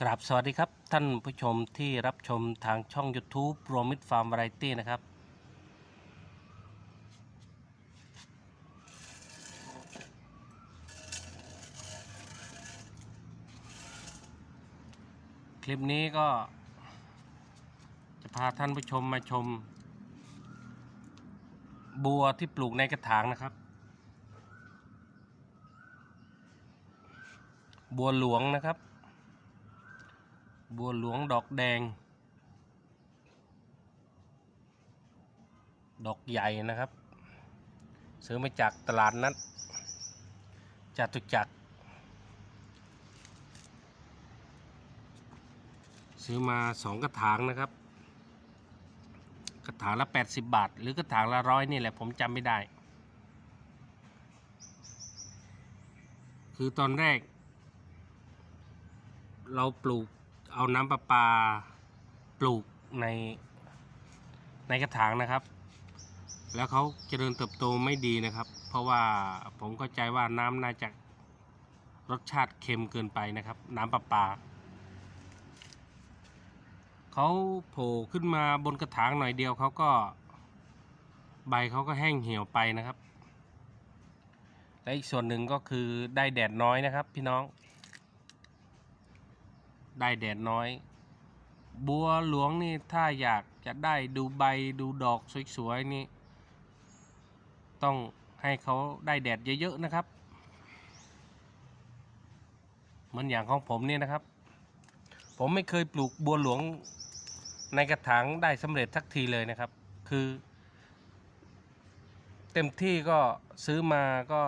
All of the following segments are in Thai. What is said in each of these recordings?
กราบสวัสดีครับ ท่านผู้ชมที่รับชมทางช่อง YouTube รวมมิตรฟาร์มวาไรตี้นะครับ คลิปนี้ก็ จะพาท่านผู้ชมมาชม บัวที่ปลูกในกระถางนะครับ บัวหลวงนะครับ บัวหลวงดอกแดง ดอกใหญ่นะครับ ซื้อมาจากตลาดนัดจตุจักร ซื้อมาสองกระถางนะครับ กระถางละ 80 บาท หรือกระถางละร้อยนี่แหละผมจำไม่ได้ คือตอนแรกเราปลูก เอาน้ำประปาปลูกในในกระถางนะครับ แล้วเขาเจริญเติบโตไม่ดีนะครับ เพราะว่าผมเข้าใจว่าน้ำน่าจะรสชาติเค็มเกินไปนะครับ น้ำประปาเขาโผล่ขึ้นมาบนกระถางหน่อยเดียวเขาก็ใบเขาก็แห้งเหี่ยวไปนะครับ และอีกส่วนหนึ่งก็คือได้แดดน้อยนะครับ พี่น้อง ได้แดดน้อย บัวหลวงนี่ถ้าอยากจะได้ดูใบดูดอกสวยๆนี่ต้องให้เขาได้แดดเยอะๆนะครับ เหมือนอย่างของผมเนี่ยนะครับ ผมไม่เคยปลูกบัวหลวงในกระถางได้สำเร็จสักทีเลยนะครับ คือ เต็มที่ก็ซื้อมาก็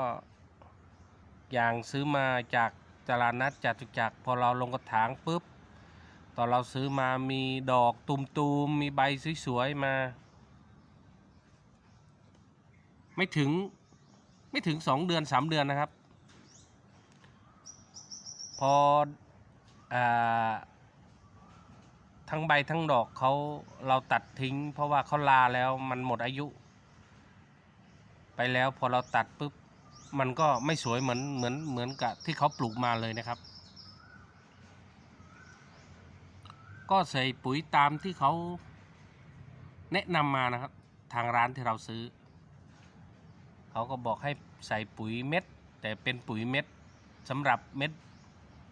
อย่างซื้อมาจาก ตลาดนัดจตุจักรพอเราลงกระถางปุ๊บ ตอนเราซื้อมามีดอกตุมๆมีใบสวยๆมา ไม่ถึงไม่ถึงสองเดือนสามเดือนนะครับ พออทั้งใบทั้งดอกเขาเราตัดทิ้ง เพราะว่าเขาลาแล้วมันหมดอายุ ไปแล้วพอเราตัดปุ๊บ มันก็ไม่สวยเหมือนเหมือนเหมือนกับที่เขาปลูกมาเลยนะครับ ก็ใส่ปุ๋ยตามที่เขาแนะนำมานะครับ ทางร้านที่เราซื้อ เขาก็บอกให้ใส่ปุ๋ยเม็ด แต่เป็นปุ๋ยเม็ดสำหรับเม็ด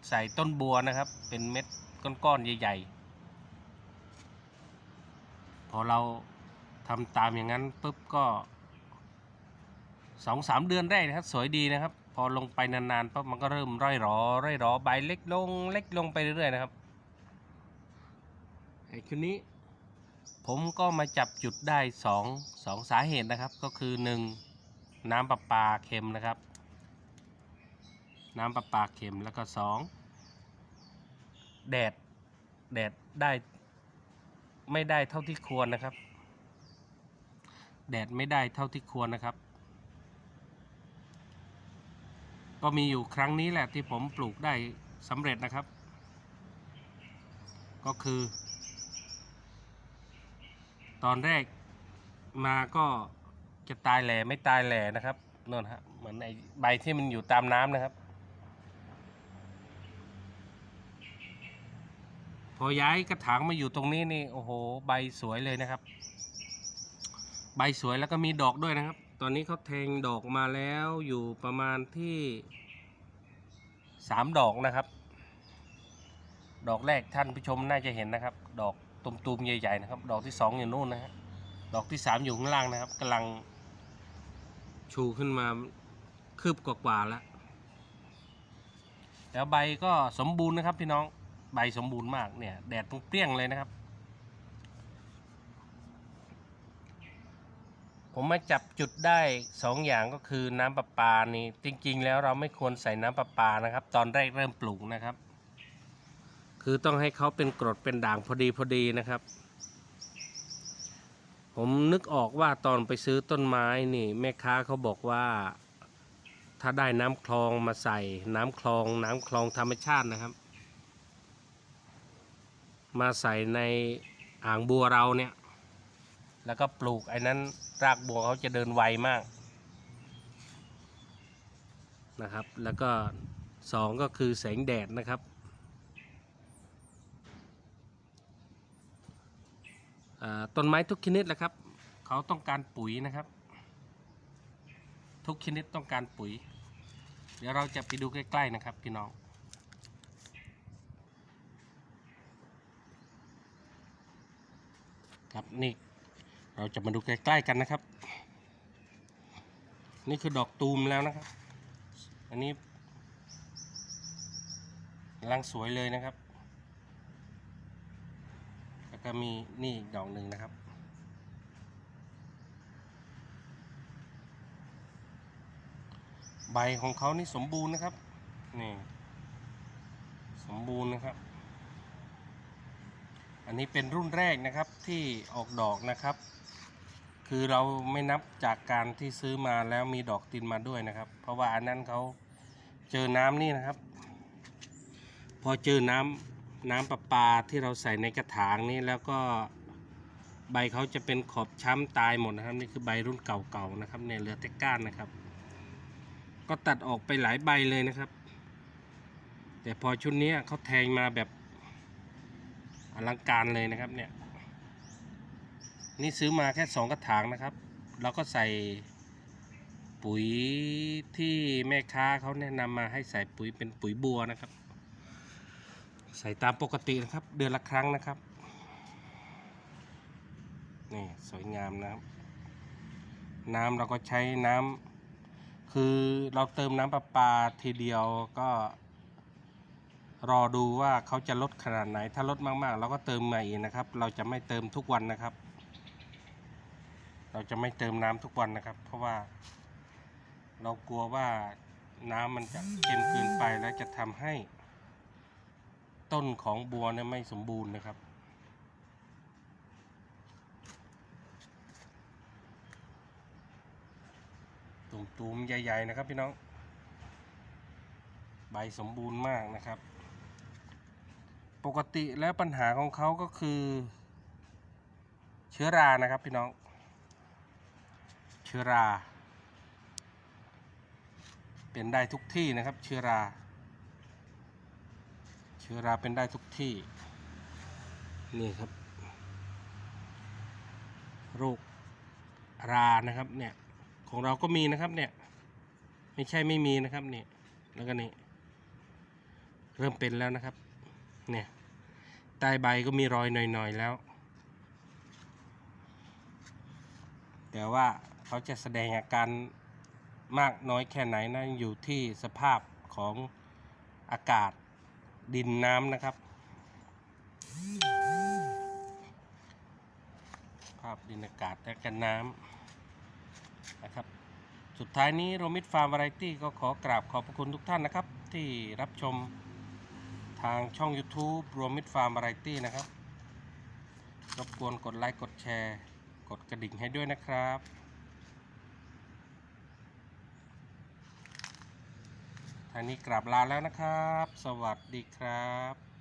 ใส่ต้นบัวนะครับ เป็นเม็ดก้อนๆใหญ่ ๆ พอเราทำตามอย่างนั้นปุ๊บก็ สองสามเดือนแรกนะครับ สวยดีนะครับ พอลงไปนานๆปั๊บมันก็เริ่มร่อยหรอร่อยหรอใบเล็กลงเล็กลงไปเรื่อยๆนะครับไอ้คืนนี้ ผมก็มาจับจุดได้สองสองสาเหตุนะครับ ก็คือหนึ่งน้ำประปาเค็มนะครับ น้ำประปาเค็มแล้วก็สองแดดแดดได้ไม่ได้เท่าที่ควรนะครับ แดดไม่ได้เท่าที่ควรนะครับ ก็มีอยู่ครั้งนี้แหละที่ผมปลูกได้สำเร็จนะครับ ก็คือ ตอนแรกมาก็จะตายแหล่ไม่ตายแหล่นะครับนั่นฮะเหมือนไอใบที่มันอยู่ตามน้ำนะครับ พอย้ายกระถางมาอยู่ตรงนี้นี่โอ้โห ใบสวยเลยนะครับ ใบสวยแล้วก็มีดอกด้วยนะครับ ตอนนี้เขาแทงดอกมาแล้วอยู่ประมาณที่ สามดอกนะครับ ดอกแรกท่านผู้ชมน่าจะเห็นนะครับ ดอกตุมๆใหญ่ๆนะครับ ดอกที่สองอยู่นู่นนะฮะดอกที่สามอยู่ข้างล่างนะครับกำลังชูขึ้นมาคืบกว่าๆแล้วแล้วใบก็สมบูรณ์นะครับพี่น้องใบสมบูรณ์มากเนี่ยแดดเปรี้ยงเลยนะครับ ผมมาจับจุดได้สองอย่างก็คือน้ำประปานี่จริงๆ แล้วเราไม่ควรใส่น้ำประปานะครับ ตอนแรกเริ่มปลูกนะครับ คือต้องให้เขาเป็นกรดเป็นด่างพอดีพอดีนะครับ ผมนึกออกว่าตอนไปซื้อต้นไม้นี่ แม่ค้าเขาบอกว่า ถ้าได้น้ำคลองมาใส่น้ำคลอง น้ำคลองธรรมชาตินะครับ มาใส่ในอ่างบัวเราเนี่ย แล้วก็ปลูกไอ้นั้นรากบัวเขาจะเดินไวมากนะครับ แล้วก็สองก็คือแสงแดดนะครับ ต้นไม้ทุกชนิดแหละครับ เขาต้องการปุ๋ยนะครับ ทุกชนิดต้องการปุ๋ย เดี๋ยวเราจะไปดูใกล้ๆนะครับพี่น้องครับนี่ เราจะมาดูใกล้ๆกันนะครับ นี่คือดอกตูมแล้วนะครับ อันนี้กำลังสวยเลยนะครับ แล้วก็มีนี่อีกดอกหนึ่งนะครับ ใบของเขานี่สมบูรณ์นะครับ นี่ สมบูรณ์นะครับ อันนี้เป็นรุ่นแรกนะครับที่ออกดอกนะครับ คือเราไม่นับจากการที่ซื้อมาแล้วมีดอกตินมาด้วยนะครับ เพราะว่าอันนั้นเขาเจอน้ำนี่นะครับ พอเจอน้ำน้ำประปาที่เราใส่ในกระถางนี่แล้วก็ใบเขาจะเป็นขอบช้ำตายหมดนะครับ นี่คือใบรุ่นเก่าๆนะครับเนี่ยเหลือแต่ก้านนะครับ ก็ตัดออกไปหลายใบเลยนะครับ แต่พอชุดนี้เขาแทงมาแบบอลังการเลยนะครับเนี่ย นี่ซื้อมาแค่สองกระถางนะครับเราก็ใส่ปุ๋ยที่แม่ค้าเขาแนะนำมาให้ใส่ปุ๋ยเป็นปุ๋ยบัวนะครับ ใส่ตามปกตินะครับ เดือนละครั้งนะครับนี่สวยงามนะครับ น้ำเราก็ใช้น้ำคือเราเติมน้ำประปาทีเดียวก็รอดูว่าเขาจะลดขนาดไหน ถ้าลดมากๆ เราก็เติมใหม่อีกนะครับ เราจะไม่เติมทุกวันนะครับ เราจะไม่เติมน้ำทุกวันนะครับ เพราะว่า เรากลัวว่าน้ำมันจะเค็มเกินไปแล้วจะทำให้ ต้นของบัวเนี่ยไม่สมบูรณ์นะครับ ตูมๆใหญ่ ๆ นะครับพี่น้อง ใบสมบูรณ์มากนะครับ ปกติแล้วปัญหาของเขาก็คือ เชื้อรานะครับพี่น้อง ชื้อรา เป็นได้ทุกที่นะครับ เชื้อรา เชื้อราเป็นได้ทุกที่ นี่ครับโรครานะครับเนี่ยของเราก็มีนะครับเนี่ยไม่ใช่ไม่มีนะครับเนี่ยแล้วก็นี่เริ่มเป็นแล้วนะครับเนี่ยใต้ใบก็มีรอยหน่อยๆแล้ว แต่ว่า เขาจะแสดงอาการมากน้อยแค่ไหนนะอยู่ที่สภาพของอากาศดินน้ำนะครับ ภาพดินอากาศและกันน้ำนะครับ สุดท้ายนี้โรมิดฟาร์มวาไรตี้ก็ขอกราบขอบพระคุณทุกท่านนะครับ ที่รับชมทางช่อง YouTube รวมมิดฟาร์มวาไรตี้นะครับ รบกวนกดไลค์ กดแชร์ กดกระดิ่งให้ด้วยนะครับ ทางนี้กราบลาแล้วนะครับ สวัสดีครับ